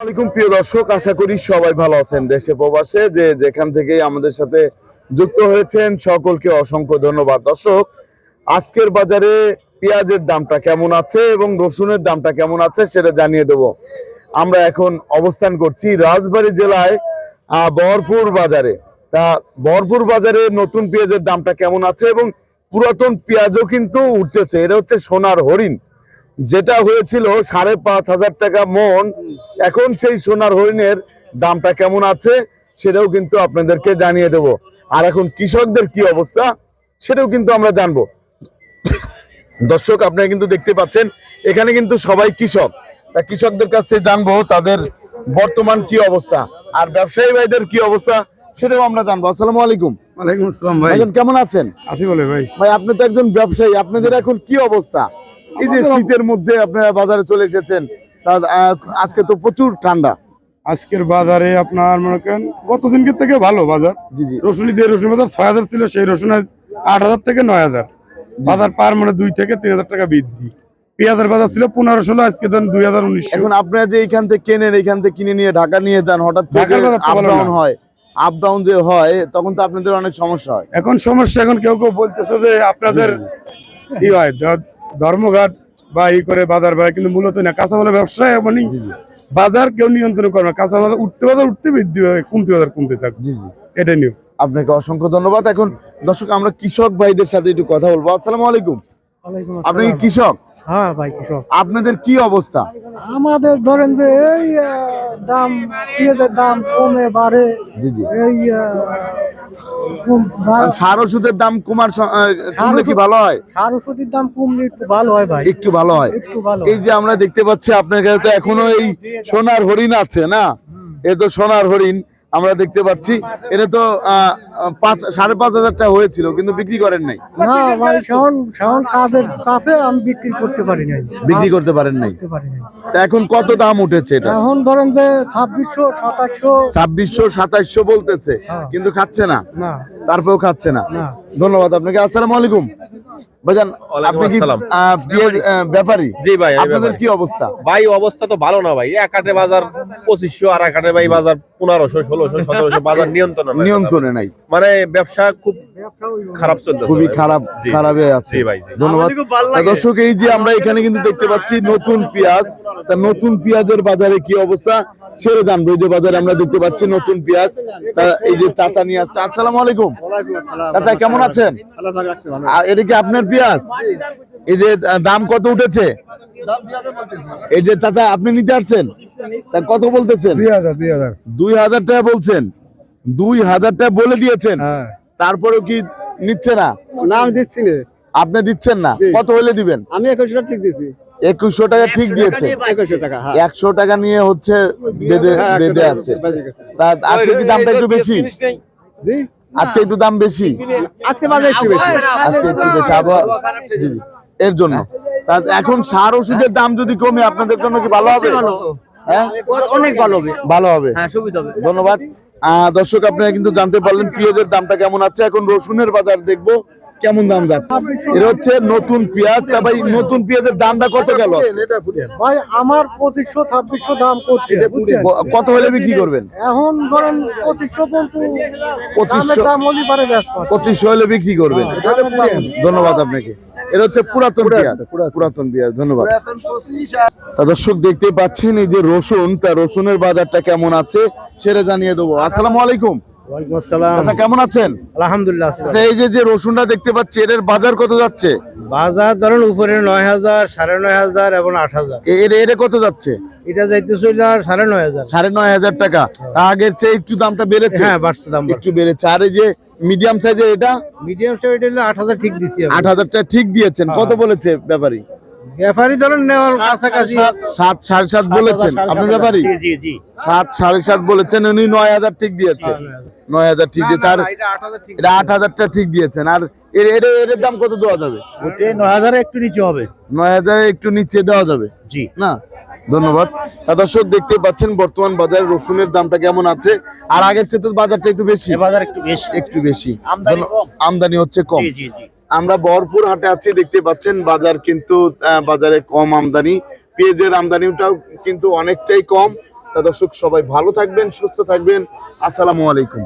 আলাইকুম প্রিয় দর্শক, আশা করি সবাই ভালো আছেন দেশে প্রবাসে, যে যেখান থেকেই আমাদের সাথে যুক্ত হয়েছেন, সকলকে অসংখ্য ধন্যবাদ। দর্শক, আজকের বাজারে পেঁয়াজের দামটা কেমন আছে এবং রসুনের দামটা কেমন আছে সেটা জানিয়ে দেব। আমরা এখন অবস্থান করছি রাজবাড়ী জেলায় বহরপুর বাজারে। তা বহরপুর বাজারে নতুন পেঁয়াজের দামটা কেমন আছে এবং পুরাতন পেঁয়াজও কিন্তু উঠতেছে, এটা হচ্ছে সোনার হরিণ। যেটা হয়েছিল সাড়ে পাঁচ হাজার টাকা মন এখন সেই সোনার হরিণের দামটা কেমন আছে সেটাও কিন্তু আপনাদেরকে জানিয়ে দেব। আর এখন কৃষকদের কি অবস্থা সেটাও কিন্তু আমরা জানব। দর্শক আপনারা কিন্তু দেখতে পাচ্ছেন এখানে কিন্তু সবাই কৃষক। তা কৃষকদের কাছ থেকে জানব তাদের বর্তমান কি অবস্থা আর ব্যবসায়ী ভাইদের কি অবস্থা সেটাও আমরা জানব। আসসালামু আলাইকুম। ওয়ালাইকুম আসসালাম ভাই। কেমন আছেন? আছি বলে ভাই। ভাই আপনি তো একজন ব্যবসায়ী আপনাদের এখন কি অবস্থা? এই যে শীতের মধ্যে আপনারা বাজারে চলে এসেছেন আজকে তো প্রচুর ঠান্ডা। আজকের বাজারে আপনার মনে করেন গতদিনকে থেকে ভালো বাজার। জি জি। রসুন দিয়ে রসুন বাজার ছয় হাজার ছিল সেই রসুন আট হাজার থেকে নয় হাজার। বাজার পার মানে দুই থেকে তিন হাজার টাকা বৃদ্ধি। পেঁয়াজের বাজার ছিল পনেরো ষোলো আজকে ধরেন দুই হাজার উনিশ এখন আপনারা যে এখান থেকে কেনেন এখান থেকে কিনে নিয়ে ঢাকা নিয়ে যান হঠাৎ ডাউন হয় আপ ডাউন যে হয় তখন তো আপনাদের অনেক সমস্যা হয়। এখন সমস্যা এখন কেউ কেউ বলতেছে যে আপনাদের ই হয়? ধর্মঘাট বা ই করে বাজার বেড়ায় কিন্তু মূলত না কাঁচামালের ব্যবসায় মানে বাজার কেউ নিয়ন্ত্রণ করে না কাঁচামাল উঠতে বাজার উঠতে বৃদ্ধি হবে কমতে বাজার কমতে থাকে। জি জি। এটা নিয়ে আপনাকে অসংখ্য ধন্যবাদ। এখন দর্শক আমরা কৃষক ভাইদের সাথে একটু কথা বলব। আসসালামু আলাইকুম। আপনি কি কৃষক? হ্যাঁ ভাই কৃষক আপনাদের কি অবস্থা? আমাদের ধরেন যে এই দাম পেঁয়াজের দাম কমে বাড়ে। জি জি। এই সার ওষুধের দাম কমার কমলে কি ভালো হয়? সার ওষুধের দাম কমলে একটু ভালো হয় ভাই। একটু ভালো হয়। এই যে আমরা দেখতে পাচ্ছি আপনার কাছে তো এখনও এই সোনার হরিণ আছে না? এ তো সোনার হরিণ। আমরা দেখতে পাচ্ছি। এটা তো পাঁচ সাড়ে পাঁচ হাজার টাকা হয়েছিল কিন্তু বিক্রি করেন নাই। না ভাই সেমন সেমন কাজের চাপে আমি বিক্রি করতে পারি নাই। বিক্রি করতে পারেন নাই। এখন কত দাম উঠেছে এটা? এখন ধরেন যে ছাব্বিশশো সাতাশশো। ছাব্বিশশো সাতাইশশো বলতেছে হ্যাঁ। কিন্তু খাচ্ছে না। তারপরেও খাচ্ছে না। ধন্যবাদ আপনাকে। আসসালামু আলাইকুম। ভাইজান আপনি কি ব্যাপারী। জি ভাই আপনাদের কি অবস্থা? ভাই অবস্থা তো ভালো না ভাই। এক আটে বাজার পঁচিশশো আর এক আটে ভাই বাজার পনেরোশো ষোলোশো সতেরোশো বাজার নিয়ন্ত্রণ নিয়ন্ত্রণে নাই। মানে ব্যবসা খুব খারাপ চলছে খুবই খারাপ আছে। ভাই, ধন্যবাদ। দর্শক এই যে আমরা এখানে কিন্তু দেখতে পাচ্ছি নতুন পেঁয়াজ তা নতুন পেঁয়াজের বাজারে কি অবস্থা? সেরে জানব এই যে বাজারে আমরা দেখতে পাচ্ছি নতুন পেঁয়াজ। এই যে চাচা নিয়ে আসছে। আসসালামু আলাইকুম। চাচা কেমন আছেন? আর এটা কি আপনার পেঁয়াজ? এই যে দাম কত উঠেছে? এই যে চাচা আপনি নিতে আসছেন? তা কত বলতেছেন? দুই হাজার টাকা বলছেন। দুই হাজার টাকা বলে দিয়েছেন। হ্যাঁ। তারপরেও কি নিচ্ছে না? না আমি দিচ্ছি না। আপনি দিচ্ছেন না? কত হলে দিবেন? আমি একুশশো টাকা ঠিক দিছি একুশশো টাকা ঠিক দিয়েছে হ্যাঁ একশো টাকা নিয়ে হচ্ছে বেঁধে হ্যাঁ, বেঁধে আছে। তা আজকে কি দামটা একটু বেশি জি আজকে একটু দাম বেশি আজকে বাজার একটু বেশি আজকে একটু বেশি আবহাওয়া জি জি এর জন্য তা এখন সার ওষুধের দাম যদি কমে আপনাদের জন্য কি ভালো হবে হ্যাঁ অনেক ভালো হবে ভালো হবে হ্যাঁ সুবিধা হবে ধন্যবাদ আহ, দর্শক আপনারা কিন্তু জানতে পারলেন পেঁয়াজের দামটা কেমন আছে এখন রসুনের বাজার দেখব কেমন দাম যাচ্ছে? এটা হচ্ছে নতুন পেঁয়াজ তা ভাই নতুন পেঁয়াজের দামটা কত গেল? ভাই আমার পঁচিশশো ছাব্বিশশো দাম করছে কত হলে বিক্রি করবেন? এখন ধরেন পঁচিশশো পর্যন্ত পঁচিশশো হলি পারে ব্যস্ত। পঁচিশশো হলে বিক্রি করবেন। ধন্যবাদ আপনাকে। এটা হচ্ছে পুরাতন পেঁয়াজ। পুরাতন। পেঁয়াজ ধন্যবাদ। তা দর্শক দেখতে পাচ্ছেন এই যে রসুন তা রসুনের বাজারটা কেমন আছে সেটা জানিয়ে দেবো। আসসালামু আলাইকুম। কেমন আছেন? আলহামদুলিল্লাহ এই যে যে রসুনটা দেখতে পাচ্ছি এর বাজার কত যাচ্ছে? বাজার ধরেন উপরে নয় হাজার সাড়ে নয় হাজার এবং আট হাজার। এর এর কত যাচ্ছে? এটা যাইতেছিল আর সাড়ে নয় হাজার। সাড়ে নয় হাজার টাকা। তা আগের চেয়ে একটু দামটা বেড়েছে? হ্যাঁ বাড়ছে দাম একটু বেড়েছে। আর এই যে মিডিয়াম সাইজের এটা? মিডিয়াম আট হাজার ঠিক আট হাজার টাকা ঠিক দিয়েছেন। কত বলেছে ব্যাপারী? ব্যাপারী ধরেন নেওয়ার কাছাকাছি। সাত। সাড়ে সাত বলেছেন। আপনি ব্যাপারী? জি জি জি। সাত সাড়ে সাত বলেছেন উনি নয় হাজার ঠিক দিয়েছে। নয় হাজার। ঠিক দিয়েছে। আর এটা আট হাজার ঠিক হাজারটা ঠিক দিয়েছেন। আর এর এর এর দাম কত দেওয়া যাবে? নয় হাজার একটু নিচে হবে। নয় হাজার একটু নিচে দেওয়া যাবে? জি। না? ধন্যবাদ। দর্শক দেখতে পাচ্ছেন বর্তমান বাজারে রসুনের দামটা কেমন আছে? আর আগের চেয়ে তো বাজারটা একটু বেশি। বাজার একটু বেশি। একটু বেশি। আমদানি হচ্ছে কম। জি জি জি। আমরা ভরপুর হাটে আছি, দেখতে পাচ্ছেন বাজার কিন্তু বাজারে কম আমদানি। পেঁয়াজের আমদানিটাও কিন্তু অনেকটাই কম। তা দর্শক, সবাই ভালো থাকবেন, সুস্থ থাকবেন। আসসালামু আলাইকুম।